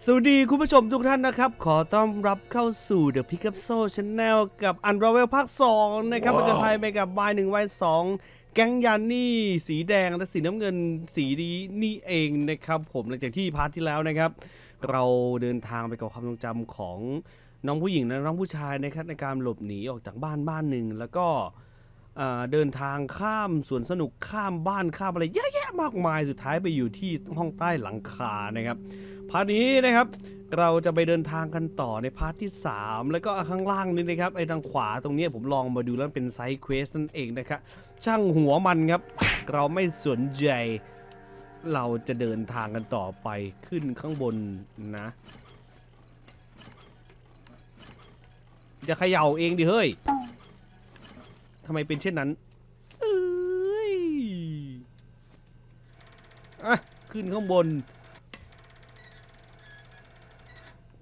สวัสดีคุณผู้ชมทุกท่านนะครับ ขอต้อนรับเข้าสู่ The Pickup Show Channel กับ Unravel ภาค 2 นะครับมาจนภัยไปกับ Y 1 Y 2แก๊งยันนี่สีแดงและสีน้ำเงินสีนี้นี่เองนะครับ ผมหลังจากที่พาร์ทที่แล้วนะครับ เราเดินทางไปกับความทรงจำของน้องผู้หญิงและน้องผู้ชายนะครับในการหลบหนีออกจากบ้านบ้านหนึ่งแล้วก็อ่า เดินทางข้ามสวนสนุกข้ามบ้านข้ามอะไรเยอะแยะมากมายสุดท้ายไปอยู่ที่ห้องใต้หลังคานะครับพาร์ทนี้นะครับเราจะไปเดินทางกันต่อในพาร์ทที่ 3 แล้วก็ข้างล่างนี้นะครับไอ้ทางขวาตรงนี้ผมลองมาดูแล้วเป็นไซด์เควสนั่นเองนะครับช่างหัวมันครับ เราไม่สนใจ เราจะเดินทางกันต่อไปขึ้นข้างบนนะจะเขย่าเองดิเฮ้ยำไมเป็นเช่นนั้นเอ้ยอะขึ้นข้างบน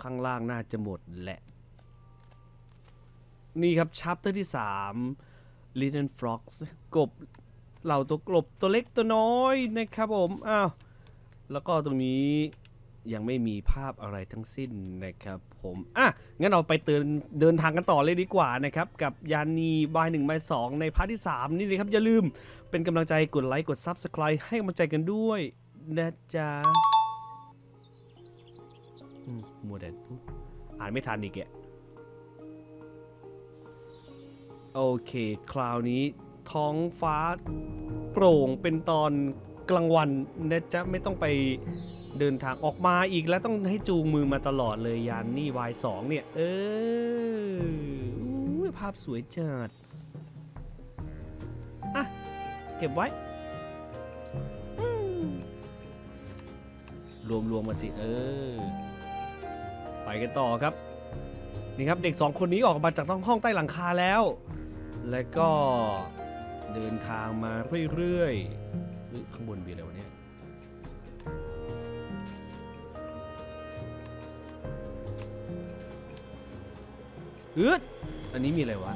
ข้างล่างน่าจะหมดแหละ นี่ครับชัปเตอร์ที่ 3 Little Frogs กบเหล่าตัวกลบตัวเล็กตัวน้อยนะครับผม อ้าว แล้วก็ตรงนี้ ยังไม่มีภาพอะไรทั้งสิ้นนะครับผมอะงั้นเราไปเดินเดินทางกันต่อเลยดีกว่านะครับ กับยานีบายหนึ่งบายสองในพาร์ทที่ 3 นี่เลยครับ อย่าลืมเป็นกำลังใจกดไลค์กด Subscribe ให้กำลังใจกันด้วยนะจ๊ะมมัวแต่อ่านไม่ทันอีกแกโอเค คราวนี้ท้องฟ้าโปร่งเป็นตอนกลางวันนะจ๊ะ ไม่ต้องไป เดินทางออกมาอีกแล้วต้องให้จูงมือมาตลอดเลยยานนี่ Y2 เนี่ยเอออภาพสวยจัดอะ เก็บไว้อืมรวมๆมาสิ เออ ไปกันต่อครับ นี่ครับเด็กสองคนนี้ออกมาจากห้องใต้หลังคาแล้ว และก็เดินทางมาเรื่อยๆเฮ้ยข้างบนมีอะไรวะเนี่ย ฮึดอันนี้มีอะไรวะ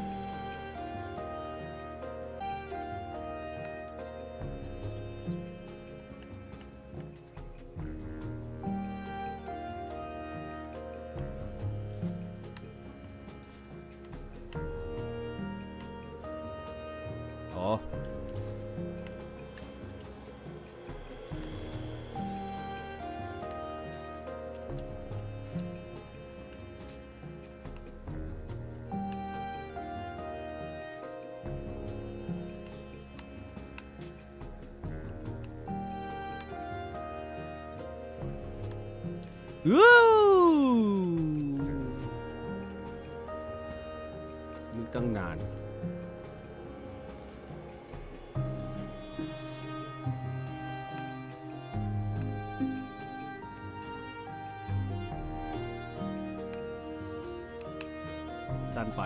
สั้นไป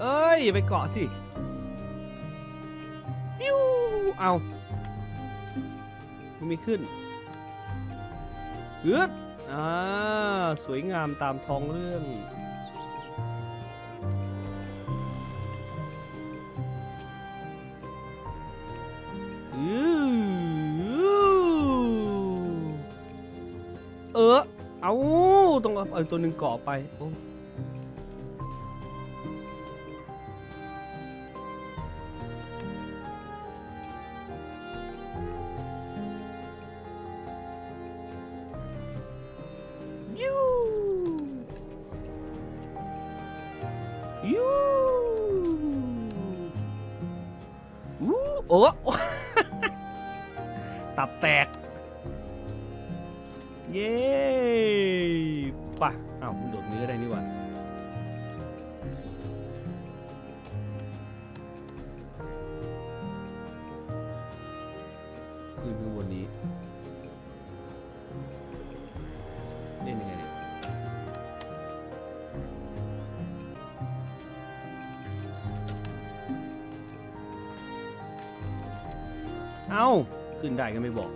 เอ้ยอย่าไปเกาะสิปิ้วเอามันมีขึ้นเอือดอ่าสวยงามตามท้องเรื่อง อือเออเอาต้องเอาเอาตัวหนึ่งเกาะไปโอ้ เอ้า ขึ้นได้ก็ไม่บอก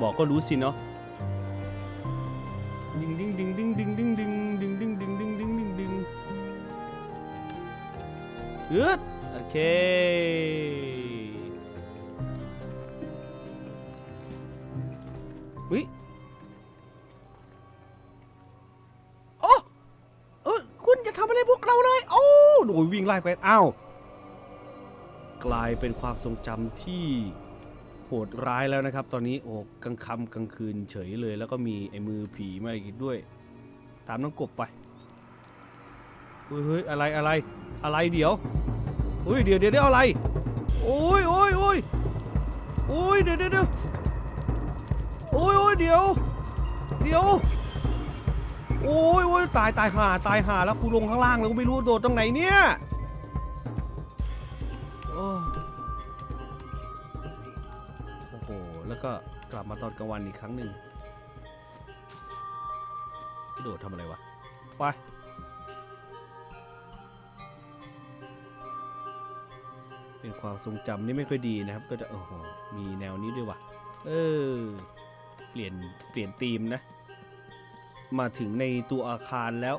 บอกก็รู้สิเนาะดึงดึงดึงดึงดึงดึงดึงดึงดึงดึงดึงดึงดึงดึงฮึดโอเคอวิโอ้เออคุณจะทำอะไรพวกเราเลย โอ้โอ้ยวิ่งไล่ไป อ้าว กลายเป็นความทรงจำที่โหดร้ายแล้วนะครับ ตอนนี้โอ้กลางค่ำกลางคืนเฉยเลย แล้วก็มีไอ้มือผีมาอีกด้วย ตามน้องกบไปเฮ้ยอะไรอะไรอะไรเดี๋ยวเฮ้ยเดี๋ยวเดี๋ยวเดี๋ยวอะไรโอ้ยโอ้ยโอ้ยโอ้ยเดี๋ยวเดี๋ยวเดี๋ยวโอ้ยโอ้ยเดี๋ยวเดี๋ยวโอ้ยโอ้ยตายตายหาตายหาแล้วกูลงข้างล่างแล้วกูไม่รู้โดดตรงไหนเนี่ย แล้วก็กลับมาตอนกลางวันอีกครั้งหนึ่งโดดทำอะไรวะ ไป เป็นความทรงจำนี่ไม่ค่อยดีนะครับ ก็จะโอ้โหมีแนวนี้ด้วยว่ะเออ เปลี่ยนเปลี่ยนธีมนะ มาถึงในตัวอาคารแล้ว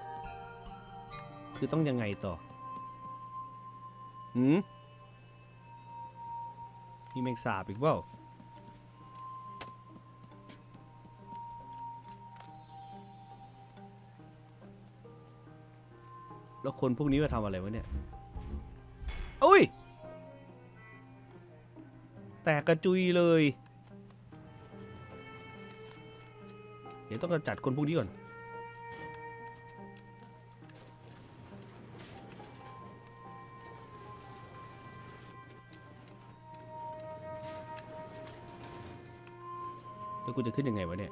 คือต้องยังไงต่อหืมมีแมงสาบอีกเปล่า แล้วคนพวกนี้มาทำอะไรวะเนี่ยอุ้ย แตกกระจุยเลย เดี๋ยวต้องกำจัดคนพวกนี้ก่อน แล้วกูจะขึ้นยังไงวะเนี่ย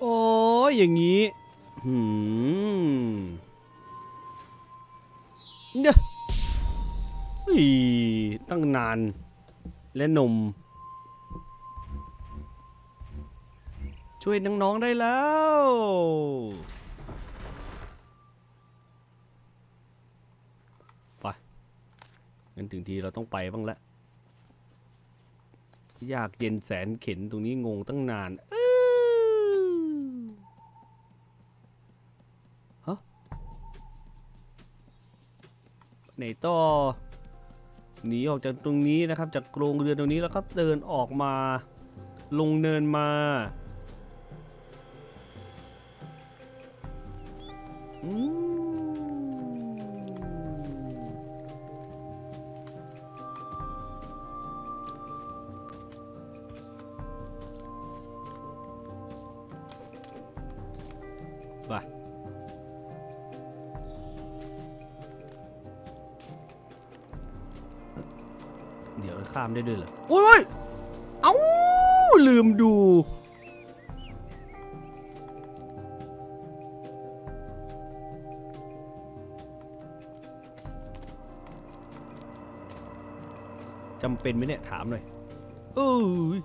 โอ้ยอย่างนี้หืมเด้ออีตั้งนาน และนม ช่วยน้อง ๆ ได้แล้ว ไปงั้นถึงทีเราต้องไปบ้างละยากเย็นแสนเข็นตรงนี้งงตั้งนานอื้อฮะ ไหนต่อหนีออกจากตรงนี้นะครับ จากโรงเรือนตรงนี้แล้วก็เดินออกมาลงเนินมาอืมามได้ด้วยเหรอโอ้ยเอ้าลืมดู จำเป็นไหมเนี่ย ถามหน่อยเอ้ย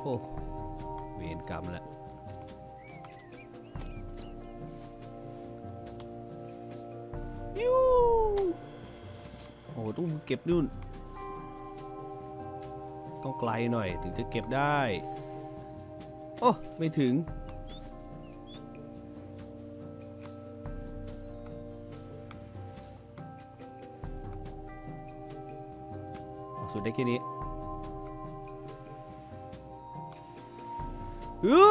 โอ้เวรกรรมแหละ ต้องเก็บนู่น ต้องไกลหน่อยถึงจะเก็บได้ โอ้ ไม่ถึง สุดได้แค่นี้อู้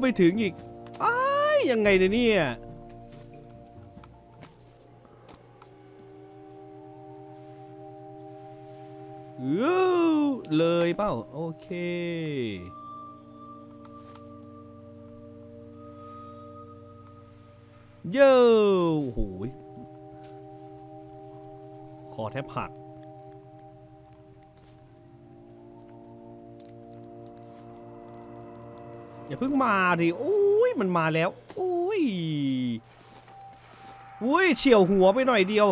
ไปถึงอีกอ้ายยังไงเนี่ย เลยเปล่าโอเค เย้โอ้โหคอแทบหักออย่าเพิ่งมาดิโอ้ยมันมาแล้วโอ้ยอุ้ยเฉียวหัวไปหน่อยเดียว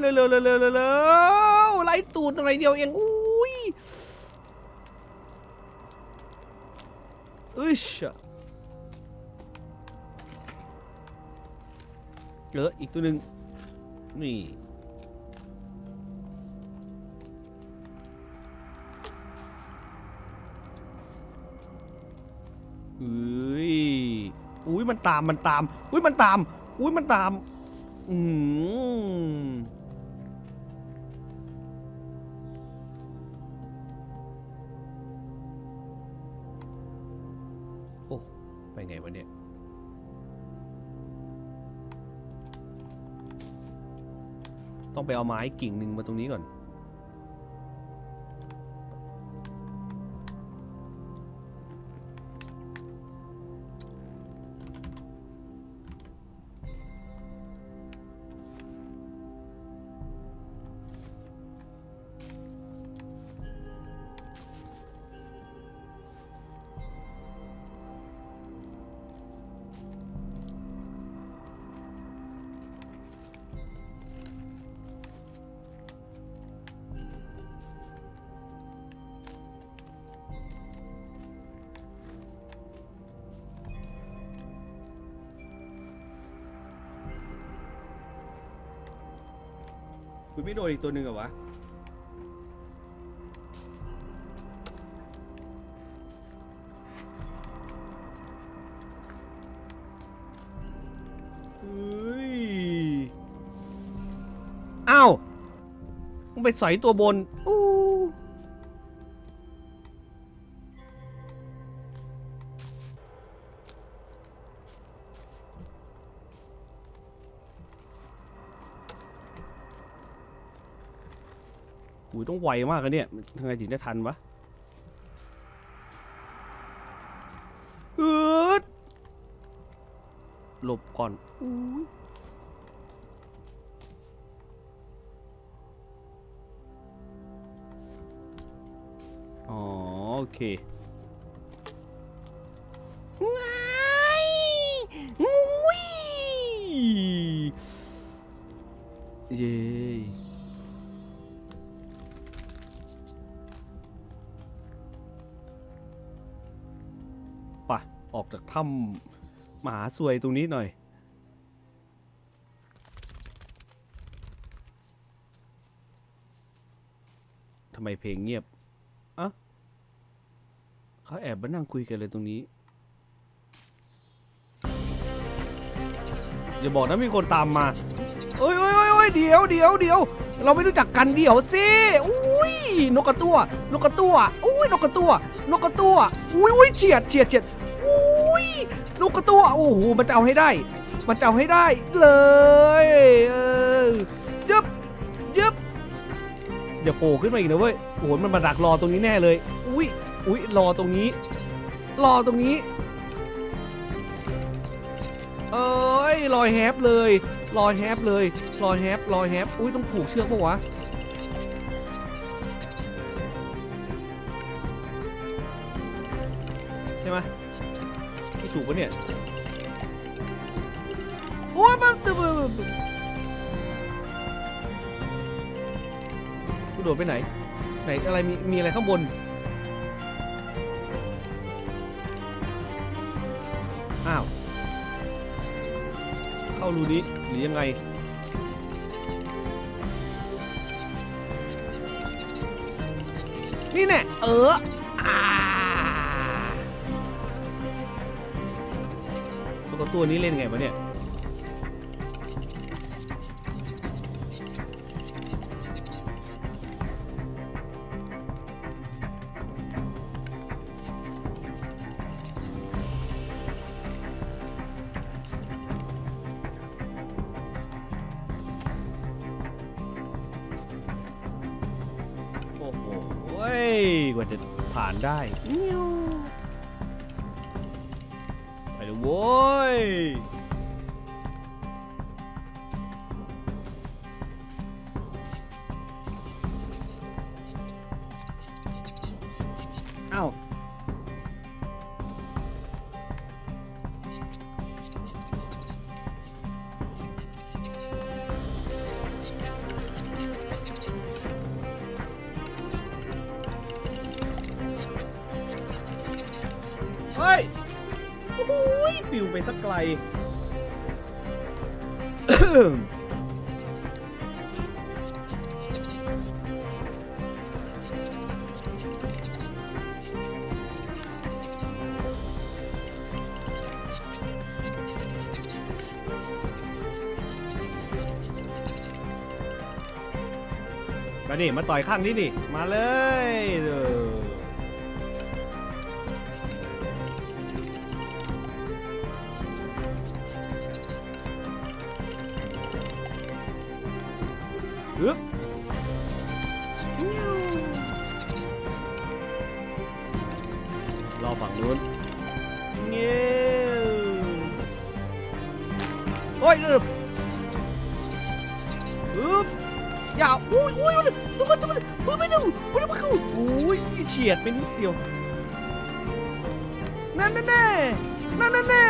เร็วเร็วเร็วเร็วเร็วไล่ตูดอะไรเดียวเองอุ้ยอึชอะเอออีกตัวหนึ่งนี่เอ้ยอุ้ยมันตามมันตามอุ้ยมันตามอุ้ยมันตามอืม โอ้ไปไงวะเนี่ยต้องไปเอาไม้กิ่งหนึ่งมาตรงนี้ก่อน คุณไม่โดนอีกตัวหนึ่งเหรอวะ เฮ้ย อ้าวมึงไปใส่ตัวบนอู้ ยต้องไวมากอะเนี่ยทำไงถึงได้ทันวะอืดหลบก่อนอู้ยอ๋อโอเคไงงุ้ยเย้ ออกจากถ้ำมหาสวยตรงนี้หน่อย ทำไมเพลงเงียบอะเขาแอบมานั่งคุยกันเลยตรงนี้ อย่าบอกนะมีคนตามมาเอ้ยเอ้ยเอ้ยเอ้ยเดี๋ยวเดี๋ยวเดี๋ยวเราไม่รู้จักกันเดี๋ยวสิอุ้ยนกกระตัวนกกระตัวอุ้ยนกกระตัวนกกระตัวอุ้ยอุ้ยเฉียดเฉียดเฉียด ยนกกระตัวโอ้โหมันจะเอาให้ได้ มันจะเอาให้ได้เลยเออยึบยึบอย่าโผล่ขึ้นมาอีกนะเว้ยโอ้โหมันมาดักรอตรงนี้แน่เลย อุ้ยอุ้ยรอตรงนี้ รอตรงนี้เอ้ยลอยแฮปเลยลอยแฮปเลยลอยแฮปลอยแฮปอุ้ยต้องผูกเชือกปะวะใช่ไหม ถูกปะเนี่ยโอ้ยมันตึบกูโดดไปไหน ไหนอะไรมีมีอะไรข้างบนอ้าวเข้ารูนี้หรือยังไงนี่แน่เออ อ่าโอแล้วก็ตัวนี้เล่นไงวะเนี่ยโอ้โหเว้ยกว่าจะผ่านได้ไปเลยโว้ ปิวไปสักไกล มาดิมาต่อยข้างนี้ดิมาเลยเด้อ อึ๊บรอฝั่งนู้นเงี้ยโอ้ยอึบอึบอย่าอุ้ยอุ้ยตัวมันตัวมันตัวมันดูไมันมันคืออุ้ยเฉียดไปนิดเดียวนั่นแน่นั่นแน่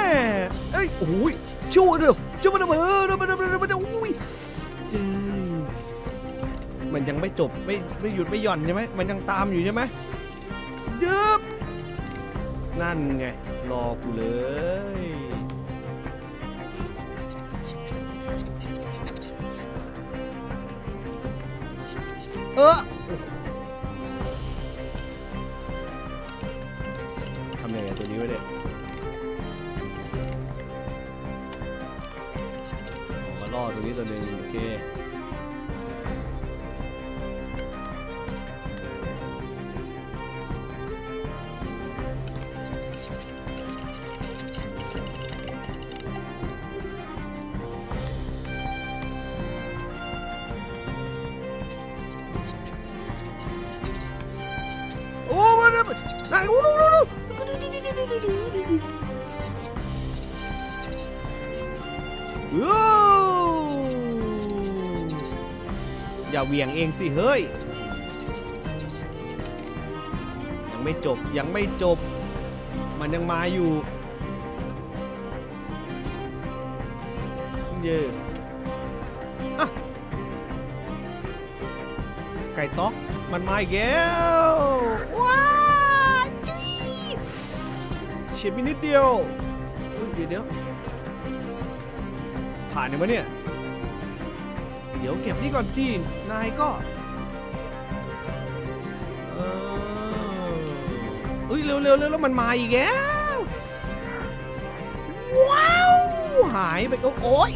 เอ้ยโอ้ยชั่วเดียวชั่วมันเออมันมันมันมันอุ้ยเอ้ย มันยังไม่จบไม่ไม่หยุดไม่หย่อนใช่ไหมมันยังตามอยู่ใช่ไหมยึบนั่นไงรอกูเลยเออทำยังไงตัวนี้ไว้เนี่ยมาล่อตัวนี้ตัวหนึ่งโอเค อย่าเวียงเองสิเฮ้ย ยังไม่จบยังไม่จบ มันยังมาอยู่ เย่อะไก่ต๊อกมันมาอีกแล้วว้าวจี้เฉียดไปนิดเดียวเฮ้ยเดี๋ยวเดี๋ยวผ่านยังไงเนี่ย เดี๋ยวเก็บนี่ก่อนสิ นายก็ เออเฮ้ยเร็วเร็วเร็วแล้วมันมาอีกแล้ว ว้าว หายไปก็โอ๊ย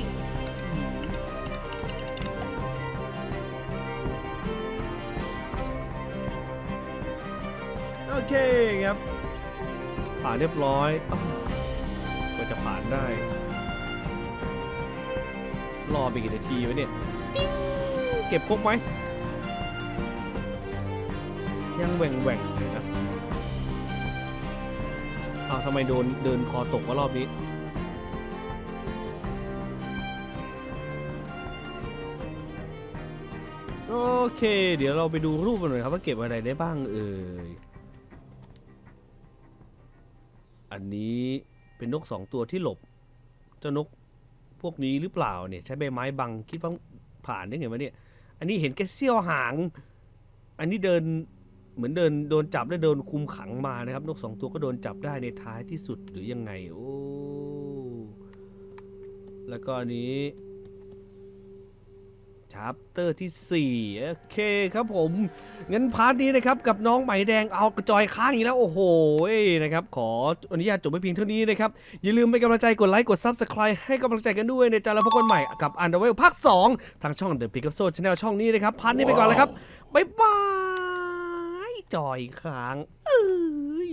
โอเคครับ ผ่านเรียบร้อยอ้าวก็จะผ่านได้ รอไปกี่นาทีวะเนี่ย เก็บครบไหมยังแหว่งแหว่งๆอยู่นะอ้าวทำไมโดนเดินคอตกวะรอบนี้ โอเค เดี๋ยวเราไปดูรูปกันหน่อยครับว่าเก็บอะไรได้บ้างเอ่ย อันนี้เป็นนกสองตัวที่หลบ เจ้านกพวกนี้หรือเปล่าเนี่ย ใช้ใบไม้บัง คิดว่า ผ่านได้ไงวะเนี่ย อันนี้เห็นแค่เสี้ยวหาง อันนี้เดินเหมือนเดินโดนจับและโดนคุมขังมานะครับนกสองตัวก็โดนจับได้ในท้ายที่สุดหรือยังไง โอ้ แล้วก็อันนี้ ชาร์ปเตอร์ที่ 4 โอเคครับผมงั้นพาร์ทนี้นะครับกับน้องไหมแดงเอากระจอยข้างอีกแล้ว โอ้โหนะครับขออนุญาตจบไปเพียงเท่านี้นะครับ อย่าลืมเป็นกำลังใจกดไลค์กด Subscribe ให้กำลังใจกันด้วยในจานแล้วพบกันใหม่กับอันเดอร์เวลภาค 2 ทางช่อง The p i c k Up Show Channel ช่องนี้นะครับพาร์ทนี้ไปก่อนแล้วครับบ๊ายบายจอยค้างเอ้ย